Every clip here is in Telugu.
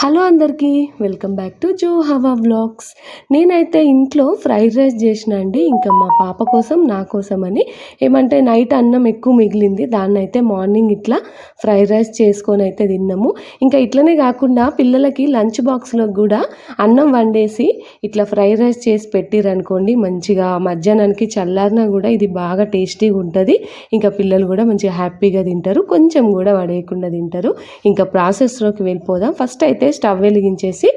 హలో అందరికీ వెల్కమ్ బ్యాక్ టు జో హవా వ్లాగ్స్. నేనైతే ఇంట్లో ఫ్రైడ్ రైస్ చేసిన అండి ఇంకా మా పాప కోసం నా కోసం అని. ఏమంటే నైట్ అన్నం ఎక్కువ మిగిలింది దాన్ని అయితే మార్నింగ్ ఇట్లా ఫ్రైడ్ రైస్ చేసుకొని అయితే తిన్నాము. ఇంకా ఇట్లనే కాకుండా పిల్లలకి లంచ్ బాక్స్లో కూడా అన్నం వండేసి ఇట్లా ఫ్రైడ్ రైస్ చేసి పెట్టిరనుకోండి మంచిగా మధ్యాహ్నానికి చల్లారినా కూడా ఇది బాగా టేస్టీగా ఉంటుంది. ఇంకా పిల్లలు కూడా మంచిగా హ్యాపీగా తింటారు కొంచెం కూడా పడేయకుండా తింటారు. ఇంకా ప్రాసెస్లోకి వెళ్ళిపోదాం. ఫస్ట్ అయితే స్టవ్ వెలిగించేసి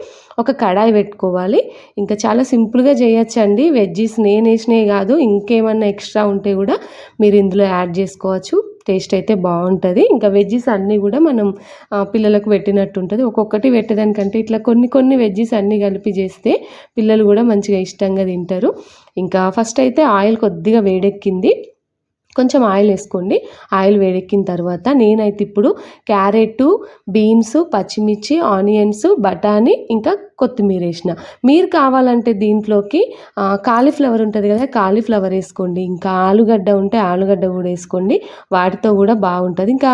ఒక కడాయి పెట్టుకోవాలి. ఇంకా చాలా సింపుల్గా చేయొచ్చండి. వెజ్జీస్ నేను వేసినవి కాదు ఇంకేమన్నా ఎక్స్ట్రా ఉంటే కూడా మీరు ఇందులో యాడ్ చేసుకోవచ్చు. టేస్ట్ అయితే బాగుంటుంది. ఇంకా వెజ్జీస్ అన్నీ కూడా మనం పిల్లలకు పెట్టినట్టు ఉంటుంది. ఒక్కొక్కటి పెట్టేదానికంటే ఇట్లా కొన్ని కొన్ని వెజ్జీస్ అన్నీ కలిపి చేస్తే పిల్లలు కూడా మంచిగా ఇష్టంగా తింటారు. ఇంకా ఫస్ట్ అయితే ఆయిల్ కొద్దిగా వేడెక్కింది. కొంచెం ఆయిల్ వేసుకోండి. ఆయిల్ వేడెక్కిన తర్వాత నేనైతే ఇప్పుడు క్యారెట్ బీన్స్ పచ్చిమిర్చి ఆనియన్స్ బఠానీ ఇంకా కొత్తిమీర వేసిన. మీరు కావాలంటే దీంట్లోకి కాలీఫ్లవర్ ఉంటుంది కదా కాలీఫ్లవర్ వేసుకోండి. ఇంకా ఆలుగడ్డ ఉంటే ఆలుగడ్డ కూడా వేసుకోండి. వాటితో కూడా బాగుంటుంది. ఇంకా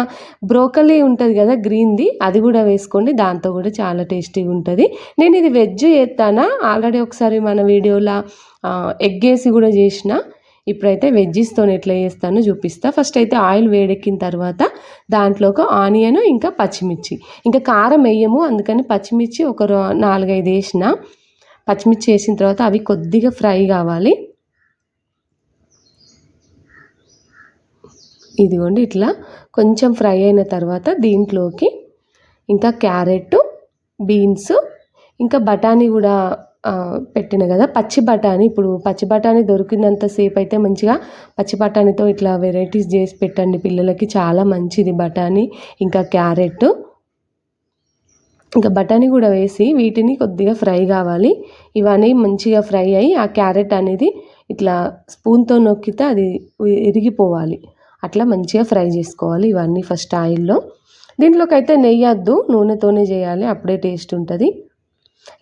బ్రోకలీ ఉంటుంది కదా గ్రీన్ది అది కూడా వేసుకోండి. దాంతో కూడా చాలా టేస్టీగా ఉంటుంది. నేను ఇది వెజ్ చేస్తానా? ఆల్రెడీ ఒకసారి మన వీడియోలో ఎగ్ వేసి కూడా చేసిన. ఇప్పుడైతే వెజ్జీస్తో ఎట్లా చేస్తానో చూపిస్తా. ఫస్ట్ అయితే ఆయిల్ వేడెక్కిన తర్వాత దాంట్లోకి ఆనియన్ ఇంకా పచ్చిమిర్చి. ఇంకా కారం వేయము అందుకని పచ్చిమిర్చి ఒక నాలుగైదు వేసిన. పచ్చిమిర్చి వేసిన తర్వాత అవి కొద్దిగా ఫ్రై కావాలి. ఇదిగోండి ఇట్లా కొంచెం ఫ్రై అయిన తర్వాత దీంట్లోకి ఇంకా క్యారెట్ బీన్స్ ఇంకా బఠానీ కూడా పెట్టిన కదా పచ్చి బఠానీ. ఇప్పుడు పచ్చి బఠానీ దొరికినంతసేపు అయితే మంచిగా పచ్చి బఠానీతో ఇట్లా వెరైటీస్ చేసి పెట్టండి పిల్లలకి. చాలా మంచిది బఠానీ. ఇంకా క్యారెట్. ఇంకా బఠానీ కూడా వేసి వీటిని కొద్దిగా ఫ్రై కావాలి. ఇవన్నీ మంచిగా ఫ్రై అయ్యి ఆ క్యారెట్ అనేది ఇట్లా స్పూన్తో నొక్కితే అది ఇరిగిపోవాలి. అట్లా మంచిగా ఫ్రై చేసుకోవాలి ఇవన్నీ ఫస్ట్ ఆయిల్లో. దీంట్లోకి అయితే నెయ్యి వద్దు నూనెతోనే చేయాలి అప్పుడే టేస్ట్ ఉంటుంది.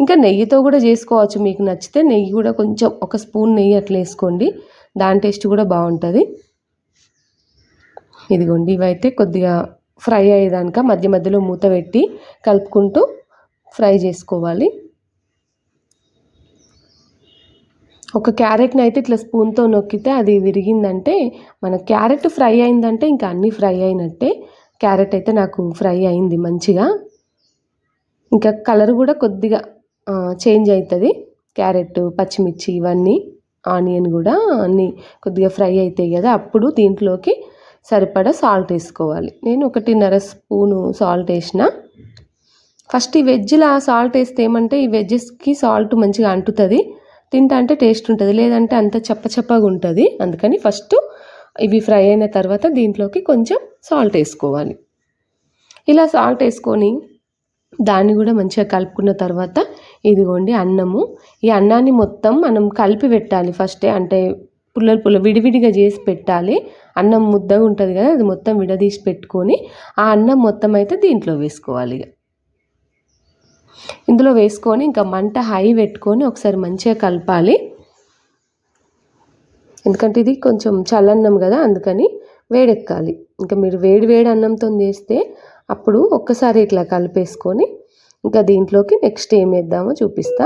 ఇంకా నెయ్యితో కూడా చేసుకోవచ్చు. మీకు నచ్చితే నెయ్యి కూడా కొంచెం ఒక స్పూన్ నెయ్యి అట్లా వేసుకోండి. దాని టేస్ట్ కూడా బాగుంటుంది. ఇదిగోండి ఇవైతే కొద్దిగా ఫ్రై అయ్యేదానిక మధ్య మధ్యలో మూత పెట్టి కలుపుకుంటూ ఫ్రై చేసుకోవాలి. ఒక క్యారెట్ని అయితే ఇట్లా స్పూన్తో నొక్కితే అది విరిగిందంటే మన క్యారెట్ ఫ్రై అయిందంటే ఇంకా అన్నీ ఫ్రై అయినట్టే. క్యారెట్ అయితే నాకు ఫ్రై అయింది మంచిగా. ఇంకా కలర్ కూడా కొద్దిగా చేంజ్ అవుతుంది క్యారెట్ పచ్చిమిర్చి ఇవన్నీ ఆనియన్ కూడా అన్నీ కొద్దిగా ఫ్రై అవుతాయి కదా అప్పుడు దీంట్లోకి సరిపడా సాల్ట్ వేసుకోవాలి. నేను ఒకటిన్నర స్పూను సాల్ట్ వేసిన. ఫస్ట్ ఈ వెజ్లో సాల్ట్ వేస్తే ఏమంటే ఈ వెజ్జెస్కి సాల్ట్ మంచిగా అంటుతుంది. తింటా అంటే టేస్ట్ ఉంటుంది లేదంటే అంత చప్ప చప్పగా ఉంటుంది. అందుకని ఫస్ట్ ఇవి ఫ్రై అయిన తర్వాత దీంట్లోకి కొంచెం సాల్ట్ వేసుకోవాలి. ఇలా సాల్ట్ వేసుకొని దాన్ని కూడా మంచిగా కలుపుకున్న తర్వాత ఇదిగోండి అన్నము. ఈ అన్నాన్ని మొత్తం మనం కలిపి పెట్టాలి ఫస్టే. అంటే పుల్లలు పుల్ల విడివిడిగా చేసి పెట్టాలి. అన్నం ముద్దగా ఉంటుంది కదా అది మొత్తం విడదీసి పెట్టుకొని ఆ అన్నం మొత్తం అయితే దీంట్లో వేసుకోవాలి ఇందులో వేసుకొని ఇంకా మంట హై పెట్టుకొని ఒకసారి మంచిగా కలపాలి. ఎందుకంటే ఇది కొంచెం చల్లన్నం కదా అందుకని వేడెక్కాలి. ఇంకా మీరు వేడి వేడి అన్నంతో చేస్తే అప్పుడు ఒక్కసారి ఇట్లా కలిపేసుకొని ఇంకా దీంట్లోకి నెక్స్ట్ ఏం వేద్దామో చూపిస్తా.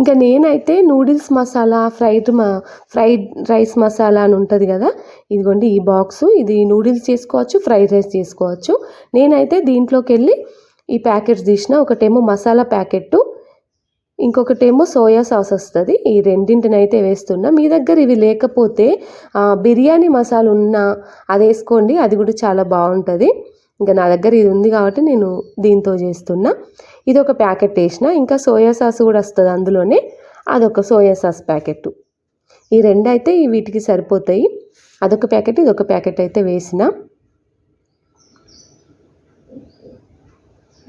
ఇంకా నేనైతే నూడిల్స్ మసాలా ఫ్రైడ్ మా ఫ్రైడ్ రైస్ మసాలా అని ఉంటుంది కదా ఇదిగోండి ఈ బాక్సు. ఇది నూడిల్స్ చేసుకోవచ్చు ఫ్రైడ్ రైస్ చేసుకోవచ్చు. నేనైతే దీంట్లోకి వెళ్ళి ఈ ప్యాకెట్స్ తీసిన ఒకటేమో మసాలా ప్యాకెట్ ఇంకొకటేమో సోయా సాస్ వస్తుంది. ఈ రెండింటిని అయితే వేస్తున్నా. మీ దగ్గర ఇవి లేకపోతే బిర్యానీ మసాలా ఉన్నా అది వేసుకోండి. అది కూడా చాలా బాగుంటుంది. ఇంకా నా దగ్గర ఇది ఉంది కాబట్టి నేను దీంతో చేస్తున్నా. ఇది ఒక ప్యాకెట్ వేసిన. ఇంకా సోయా సాస్ కూడా వస్తుంది అందులోనే. అదొక సోయా సాస్ ప్యాకెట్. ఈ రెండు అయితే వీటికి సరిపోతాయి. అదొక ప్యాకెట్ ఇదొక ప్యాకెట్ అయితే వేసిన.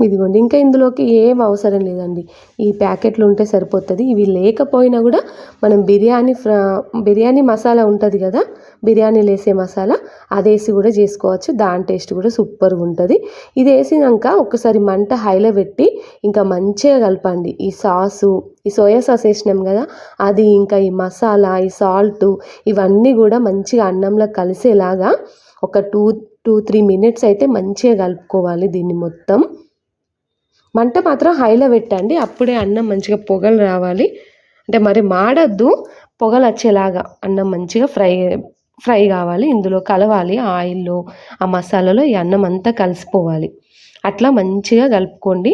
ఇదిగోండి ఇంకా ఇందులోకి ఏం అవసరం లేదండి. ఈ ప్యాకెట్లు ఉంటే సరిపోతుంది. ఇవి లేకపోయినా కూడా మనం బిర్యానీ ఫ్రా బిర్యానీ మసాలా ఉంటుంది కదా బిర్యానీలో వేసే మసాలా అది వేసి కూడా చేసుకోవచ్చు. దాని టేస్ట్ కూడా సూపర్గా ఉంటుంది. ఇది వేసినాక ఒకసారి మంట హైలో పెట్టి ఇంకా మంచిగా కలపండి. ఈ సాసు ఈ సోయా సాస్ వేసినాం కదా అది ఇంకా ఈ మసాలా ఈ సాల్ట్ ఇవన్నీ కూడా మంచిగా అన్నంలో కలిసేలాగా ఒక టూ టూ త్రీ మినిట్స్ అయితే మంచిగా కలుపుకోవాలి దీన్ని మొత్తం. మంట మాత్రం హైలో పెట్టండి. అప్పుడే అన్నం మంచిగా పొగలు రావాలి. అంటే మరి మాడద్దు. పొగలు వచ్చేలాగా అన్నం మంచిగా ఫ్రై ఫ్రై కావాలి. ఇందులో కలవాలి ఆయిల్లో ఆ మసాలాలో ఈ అన్నం అంతా కలిసిపోవాలి. అట్లా మంచిగా కలుపుకోండి.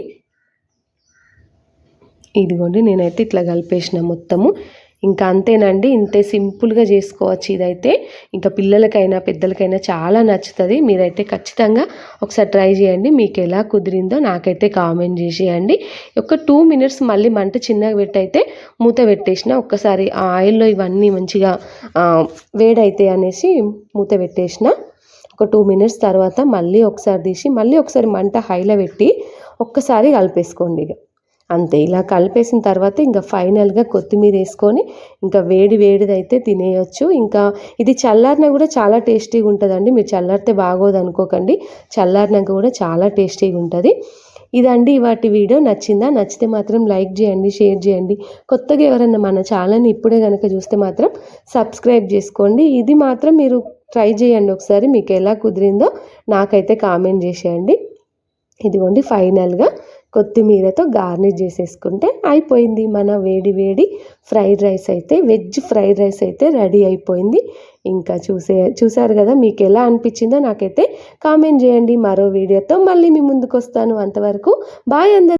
ఇదిగోండి నేనైతే ఇట్లా కలిపేసిన మొత్తము. ఇంకా అంతేనండి ఇంతే సింపుల్గా చేసుకోవచ్చు ఇదైతే. ఇంకా పిల్లలకైనా పెద్దలకైనా చాలా నచ్చుతుంది. మీరైతే ఖచ్చితంగా ఒకసారి ట్రై చేయండి. మీకు ఎలా కుదిరిందో నాకైతే కామెంట్ చేసేయండి. ఒక టూ మినిట్స్ మళ్ళీ మంట చిన్నగా పెట్టయితే మూత పెట్టేసిన ఒక్కసారి ఆ ఆయిల్లో ఇవన్నీ మంచిగా వేడైతే అనేసి మూత పెట్టేసిన ఒక టూ మినిట్స్ తర్వాత మళ్ళీ ఒకసారి తీసి మళ్ళీ ఒకసారి మంట హైలో పెట్టి ఒక్కసారి కలిపేసుకోండి ఇక. అంతే ఇలా కలిపేసిన తర్వాత ఇంకా ఫైనల్గా కొత్తిమీర వేసుకొని ఇంకా వేడి వేడిదైతే తినేయచ్చు. ఇంకా ఇది చల్లారిన కూడా చాలా టేస్టీగా ఉంటుందండి. మీరు చల్లారితే బాగోదు అనుకోకండి. చల్లారినాక కూడా చాలా టేస్టీగా ఉంటుంది. ఇదండి వాటి వీడియో. నచ్చిందా? నచ్చితే మాత్రం లైక్ చేయండి షేర్ చేయండి. కొత్తగా ఎవరన్నా మన ఛానల్ని ఇప్పుడే కనుక చూస్తే మాత్రం సబ్స్క్రైబ్ చేసుకోండి. ఇది మాత్రం మీరు ట్రై చేయండి ఒకసారి. మీకు ఎలా కుదిరిందో నాకైతే కామెంట్ చేసేయండి. ఇదిగోండి ఫైనల్గా కొత్తిమీరతో గార్నిష్ చేసేసుకుంటే అయిపోయింది. మన వేడి వేడి ఫ్రైడ్ రైస్ అయితే వెజ్ ఫ్రైడ్ రైస్ అయితే రెడీ అయిపోయింది. ఇంకా చూసే చూసారు కదా మీకు ఎలా అనిపించిందో నాకైతే కామెంట్ చేయండి. మరో వీడియోతో మళ్ళీ మీ ముందుకు వస్తాను. అంతవరకు బాయ్ అందరు